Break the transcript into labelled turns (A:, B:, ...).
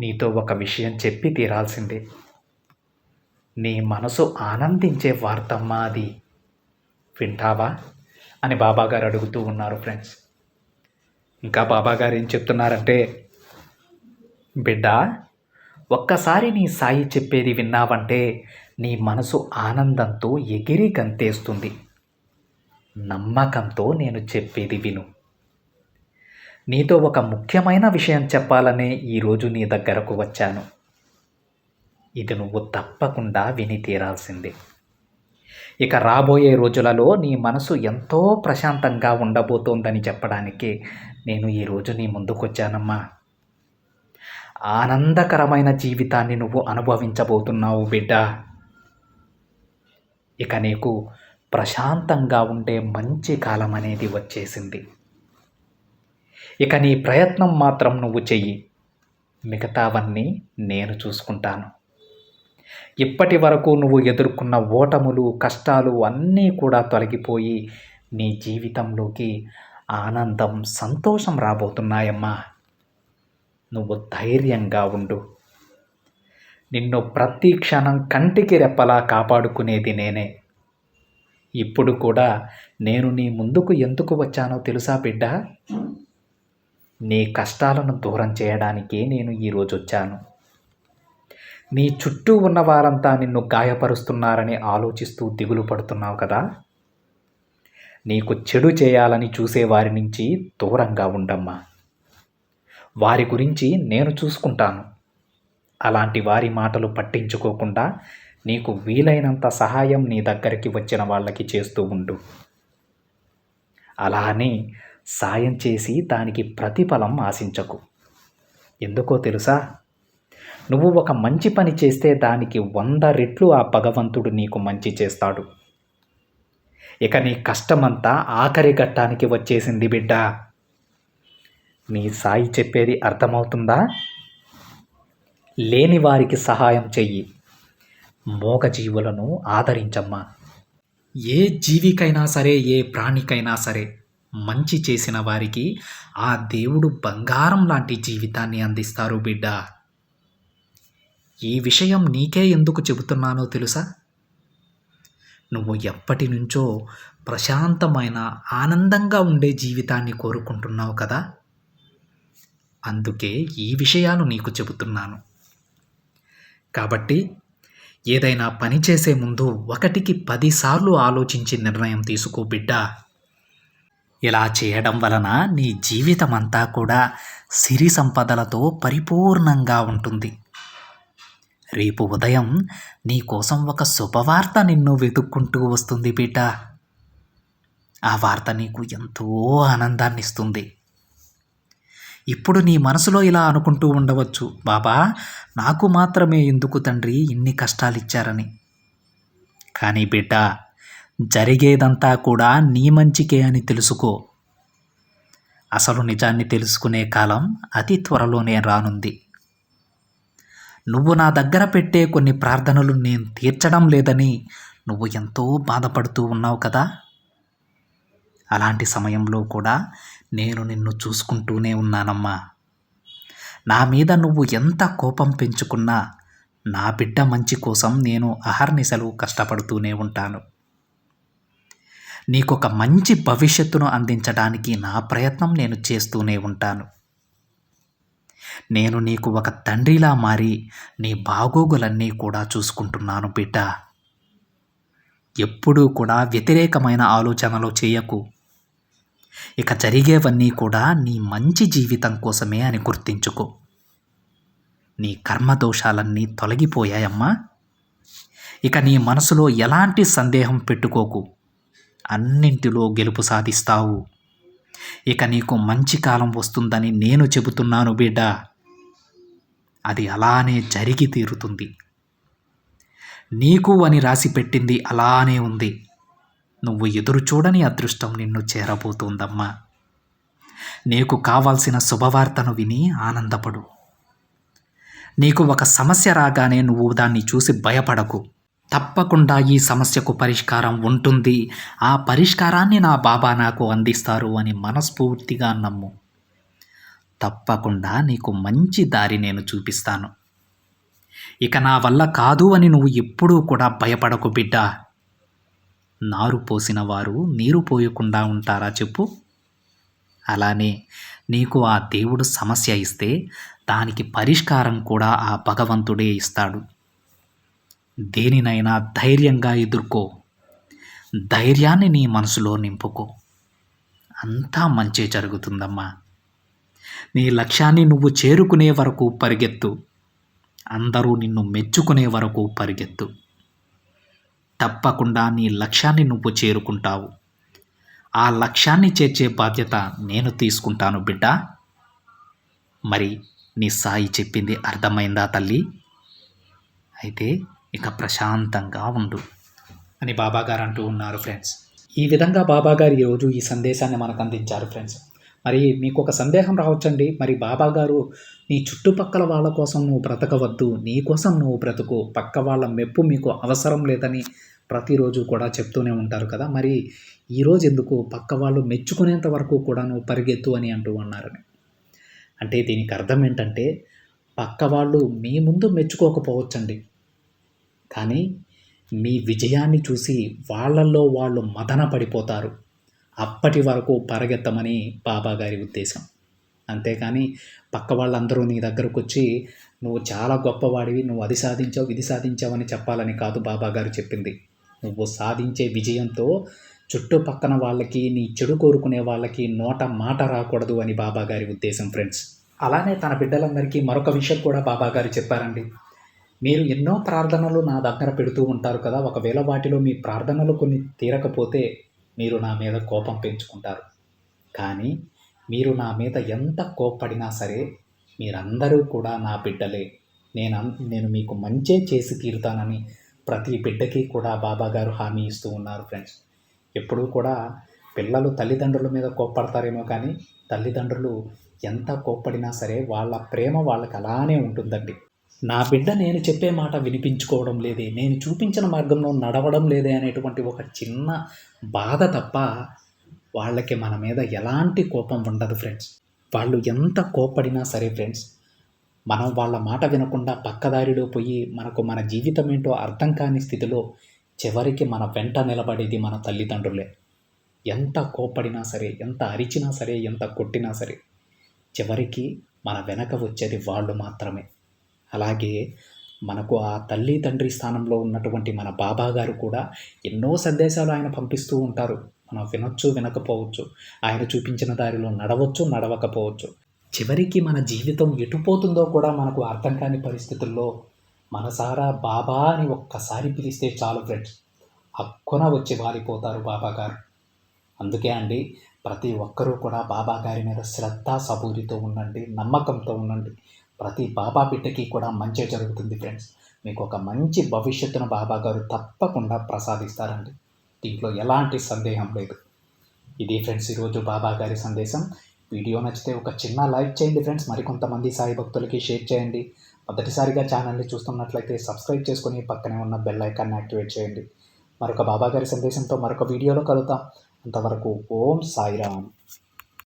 A: నీతో ఒక విషయం చెప్పి తీరాల్సిందే. నీ మనసు ఆనందించే వార్తమ్మా అది. వింటావా? అని బాబాగారు అడుగుతూ ఉన్నారు ఫ్రెండ్స్. ఇంకా బాబాగారు ఏం చెప్తున్నారంటే బిడ్డ ఒక్కసారి నీ సాయి చెప్పేది విన్నావంటే నీ మనసు ఆనందంతో ఎగిరి గంతేస్తుంది. నమ్మకంతో నేను చెప్పేది విను. నీతో ఒక ముఖ్యమైన విషయం చెప్పాలనే ఈరోజు నీ దగ్గరకు వచ్చాను. ఇది నువ్వు తప్పకుండా విని తీరాల్సిందే. ఇక రాబోయే రోజులలో నీ మనసు ఎంతో ప్రశాంతంగా ఉండబోతోందని చెప్పడానికి నేను ఈరోజు నీ ముందుకొచ్చానమ్మా. ఆనందకరమైన జీవితాన్ని నువ్వు అనుభవించబోతున్నావు బిడ్డ. ఇక నీకు ప్రశాంతంగా ఉండే మంచి కాలం అనేది వచ్చేసింది. ఇక నీ ప్రయత్నం మాత్రం నువ్వు చెయ్యి. మిగతావన్నీ నేను చూసుకుంటాను. ఇప్పటి వరకు నువ్వు ఎదుర్కొన్న ఓటములు కష్టాలు అన్నీ కూడా తొలగిపోయి నీ జీవితంలోకి ఆనందం సంతోషం రాబోతున్నాయమ్మా. నువ్వు ధైర్యంగా ఉండు. నిన్ను ప్రతి క్షణం కంటికి రెప్పలా కాపాడుకునేది నేనే. ఇప్పుడు కూడా నేను నీ ముందుకు ఎందుకు వచ్చానో తెలుసా బిడ్డ? నీ కష్టాలను దూరం చేయడానికే నేను ఈరోజు వచ్చాను. నీ చుట్టూ ఉన్న వారంతా నిన్ను గాయపరుస్తున్నారని ఆలోచిస్తూ దిగులు పడుతున్నావు కదా? నీకు చెడు చేయాలని చూసే వారి నుంచి దూరంగా ఉండమ్మా. వారి గురించి నేను చూసుకుంటాను. అలాంటి వారి మాటలు పట్టించుకోకుండా నీకు వీలైనంత సహాయం నీ దగ్గరికి వచ్చిన వాళ్ళకి చేస్తూ ఉండు. అలానే సాయం చేసి దానికి ప్రతిఫలం ఆశించకు. ఎందుకో తెలుసా? నువ్వు ఒక మంచి పని చేస్తే దానికి వంద రెట్లు ఆ భగవంతుడు నీకు మంచి చేస్తాడు. ఇక నీ కష్టమంతా ఆఖరి ఘట్టానికి వచ్చేసింది బిడ్డ. నీ సాయి చెప్పేది అర్థమవుతుందా? లేని వారికి సహాయం చెయ్యి. మోగజీవులను ఆదరించమ్మా. ఏ జీవికైనా సరే ఏ ప్రాణికైనా సరే మంచి చేసిన వారికి ఆ దేవుడు బంగారం లాంటి జీవితాన్ని అందిస్తారు బిడ్డ. ఈ విషయం నీకే ఎందుకు చెబుతున్నానో తెలుసా? నువ్వు ఎప్పటి నుంచో ప్రశాంతమైన ఆనందంగా ఉండే జీవితాన్ని కోరుకుంటున్నావు కదా? అందుకే ఈ విషయాలు నీకు చెబుతున్నాను. కాబట్టి ఏదైనా పని చేసే ముందు ఒకటికి పదిసార్లు ఆలోచించి నిర్ణయం తీసుకో బిడ్డా. ఇలా చేయడం వలన నీ జీవితం అంతా కూడా సిరి సంపదలతో పరిపూర్ణంగా ఉంటుంది. రేపు ఉదయం నీకోసం ఒక శుభవార్త నిన్ను వెతుక్కుంటూ వస్తుంది బిడ్డ ఆ వార్త నీకు ఎంతో ఆనందాన్ని ఇస్తుంది ఇప్పుడు నీ మనసులో ఇలా అనుకుంటూ ఉండవచ్చు బాబా నాకు మాత్రమే ఎందుకు తండ్రి ఇన్ని కష్టాలు ఇచ్చారని కానీ బిడ్డ జరిగేదంతా కూడా నీ మంచికే అని తెలుసుకో. అసలు నిజాన్ని తెలుసుకునే కాలం అతి త్వరలోనే రానుంది. నువ్వు నా దగ్గర పెట్టే కొన్ని ప్రార్థనలు నేను తీర్చడం లేదని నువ్వు ఎంతో బాధపడుతూ ఉన్నావు కదా? అలాంటి సమయంలో కూడా నేను నిన్ను చూసుకుంటూనే ఉన్నానమ్మా. నా మీద నువ్వు ఎంత కోపం పెంచుకున్నా నా బిడ్డ మంచి కోసం నేను అహర్నిశలు కష్టపడుతూనే ఉంటాను. నీకొక మంచి భవిష్యత్తును అందించడానికి నా ప్రయత్నం నేను చేస్తూనే ఉంటాను. నేను నీకు ఒక తండ్రిలా మారి నీ బాగోగులన్నీ కూడా చూసుకుంటున్నాను బిడ్డ. ఎప్పుడూ కూడా వ్యతిరేకమైన ఆలోచనలు చేయకు. ఇక జరిగేవన్నీ కూడా నీ మంచి జీవితం కోసమే అని గుర్తించుకో. నీ కర్మదోషాలన్నీ తొలగిపోయాయమ్మా. ఇక నీ మనసులో ఎలాంటి సందేహం పెట్టుకోకు. అన్నింటిలో గెలుపు సాధిస్తావు. ఇక నీకు మంచి కాలం వస్తుందని నేను చెబుతున్నాను బిడ్డ. అది అలానే జరిగి తీరుతుంది. నీకు అని రాసి పెట్టింది అలానే ఉంది. నువ్వు ఎదురు చూడని అదృష్టం నిన్ను చేరబోతుందమ్మా. నీకు కావాల్సిన శుభవార్తను విని ఆనందపడు. నీకు ఒక సమస్య రాగానే నువ్వు దాన్ని చూసి భయపడకు. తప్పకుండా ఈ సమస్యకు పరిష్కారం ఉంటుంది. ఆ పరిష్కారాన్ని నా బాబా నాకు అందిస్తారు అని మనస్ఫూర్తిగా నమ్ము. తప్పకుండా నీకు మంచి దారి నేను చూపిస్తాను. ఇక నా వల్ల కాదు అని నువ్వు ఎప్పుడూ కూడా భయపడకు బిడ్డ. నారు పోసిన వారు నీరు పోయకుండా ఉంటారా చెప్పు? అలానే నీకు ఆ దేవుడు సమస్య ఇస్తే దానికి పరిష్కారం కూడా ఆ భగవంతుడే ఇస్తాడు. దేనినైనా ధైర్యంగా ఎదుర్కో. ధైర్యాన్ని నీ మనసులో నింపుకో. అంతా మంచి జరుగుతుందమ్మా. నీ లక్ష్యాన్ని నువ్వు చేరుకునే వరకు పరిగెత్తు. అందరూ నిన్ను మెచ్చుకునే వరకు పరిగెత్తు. తప్పకుండా నీ లక్ష్యాన్ని నువ్వు చేరుకుంటావు. ఆ లక్ష్యాన్ని చేర్చే బాధ్యత నేను తీసుకుంటాను బిడ్డ. మరి నీ సాయి చెప్పింది అర్థమైందా తల్లి? అయితే ఇక ప్రశాంతంగా ఉండు అని బాబాగారు అంటూ ఉన్నారు ఫ్రెండ్స్ ఈ విధంగా బాబాగారు ఈరోజు ఈ సందేశాన్ని మనకు అందించారు ఫ్రెండ్స్ మరి మీకు ఒక సందేహం రావచ్చండి? మరి బాబాగారు నీ చుట్టుపక్కల వాళ్ళ కోసం నువ్వు బ్రతకవద్దు నీ కోసం నువ్వు బ్రతుకు. పక్క వాళ్ళ మెప్పు మీకు అవసరం లేదని ప్రతిరోజు కూడా చెప్తూనే ఉంటారు కదా. మరి ఈరోజు ఎందుకు పక్క వాళ్ళు మెచ్చుకునేంత వరకు కూడా నువ్వు పరిగెత్తు అని అంటూ ఉన్నారని అంటే దీనికి అర్థం ఏంటంటే పక్క వాళ్ళు మీ ముందు మెచ్చుకోకపోవచ్చండి. కానీ మీ విజయాన్ని చూసి వాళ్ళల్లో వాళ్ళు మదన పడిపోతారు. అప్పటి వరకు పరిగెత్తమని బాబాగారి ఉద్దేశం. అంతేకాని పక్క వాళ్ళందరూ నీ దగ్గరకు వచ్చి నువ్వు చాలా గొప్పవాడివి నువ్వు అది సాధించావు ఇది సాధించావని చెప్పాలని కాదు బాబాగారు చెప్పింది. నువ్వు సాధించే విజయంతో చుట్టుపక్కన వాళ్ళకి నీ చెడు కోరుకునే వాళ్ళకి నోట మాట రాకూడదు అని బాబాగారి ఉద్దేశం ఫ్రెండ్స్. అలానే తన బిడ్డలందరికీ మరొక విషయం కూడా బాబాగారు చెప్పారండి. మీరు ఎన్నో ప్రార్థనలు నా దగ్గర పెడుతూ ఉంటారు కదా ఒకవేళ వాటిలో మీ ప్రార్థనలు కొన్ని తీరకపోతే మీరు నా మీద కోపం పెంచుకుంటారు. కానీ మీరు నా మీద ఎంత కోప్పడినా సరే మీరందరూ కూడా నా బిడ్డలే. నేను నేను మీకు మంచే చేసి తీరుతానని ప్రతి బిడ్డకి కూడా బాబా గారు హామీ ఇస్తూ ఉన్నారు ఫ్రెండ్స్. ఎప్పుడూ కూడా పిల్లలు తల్లిదండ్రుల మీద కోప్పడతారేమో కానీ తల్లిదండ్రులు ఎంత కోప్పడినా సరే వాళ్ళ ప్రేమ వాళ్ళకి అలానే ఉంటుందండి. నా బిడ్డ నేను చెప్పే మాట వినిపించుకోవడం లేదే నేను చూపించిన మార్గంలో నడవడం లేదే అనేటువంటి ఒక చిన్న బాధ తప్ప వాళ్ళకి మన మీద ఎలాంటి కోపం ఉండదు ఫ్రెండ్స్ వాళ్ళు ఎంత కోపడినా సరే ఫ్రెండ్స్ మనం వాళ్ళ మాట వినకుండా పక్కదారిలో పోయి మనకు మన జీవితం ఏంటో అర్థం కాని స్థితిలో చివరికి మన వెంట నిలబడేది మన తల్లిదండ్రులే. ఎంత కోపడినా సరే ఎంత అరిచినా సరే ఎంత కొట్టినా సరే చివరికి మన వెనక వచ్చేది వాళ్ళు మాత్రమే. అలాగే మనకు ఆ తల్లి తండ్రి స్థానంలో ఉన్నటువంటి మన బాబా గారు కూడా ఎన్నో సందేశాలు ఆయన పంపిస్తూ ఉంటారు. మనం వినొచ్చు వినకపోవచ్చు. ఆయన చూపించిన దారిలో నడవచ్చు నడవకపోవచ్చు. చివరికి మన జీవితం ఎటుపోతుందో కూడా మనకు అర్థం కాని పరిస్థితుల్లో మనసారా బాబా అని ఒక్కసారి పిలిస్తే చాలు ఫ్రెండ్స్. హక్కున వచ్చి వారిపోతారు బాబా గారు. అందుకే అండి ప్రతి ఒక్కరూ కూడా బాబా గారి మీద శ్రద్ధ సబూరితో ఉండండి నమ్మకంతో ఉండండి. ప్రతి బాబా బిడ్డకి కూడా మంచి జరుగుతుంది ఫ్రెండ్స్ మీకు ఒక మంచి భవిష్యత్తును బాబా గారు తప్పకుండా ప్రసాదిస్తారండి. దీంట్లో ఎలాంటి సందేహం లేదు. ఇది ఫ్రెండ్స్ ఈరోజు బాబా గారి సందేశం. వీడియో నచ్చితే ఒక చిన్న లైక్ చేయండి ఫ్రెండ్స్ మరికొంతమంది సాయి భక్తులకి షేర్ చేయండి. మొదటిసారిగా ఛానల్ని చూస్తున్నట్లయితే సబ్స్క్రైబ్ చేసుకుని పక్కనే ఉన్న బెల్ ఐకాన్ని యాక్టివేట్ చేయండి. మరొక బాబా గారి సందేశంతో మరొక వీడియోలో కలుద్దాం. అంతవరకు ఓం సాయిరామ్.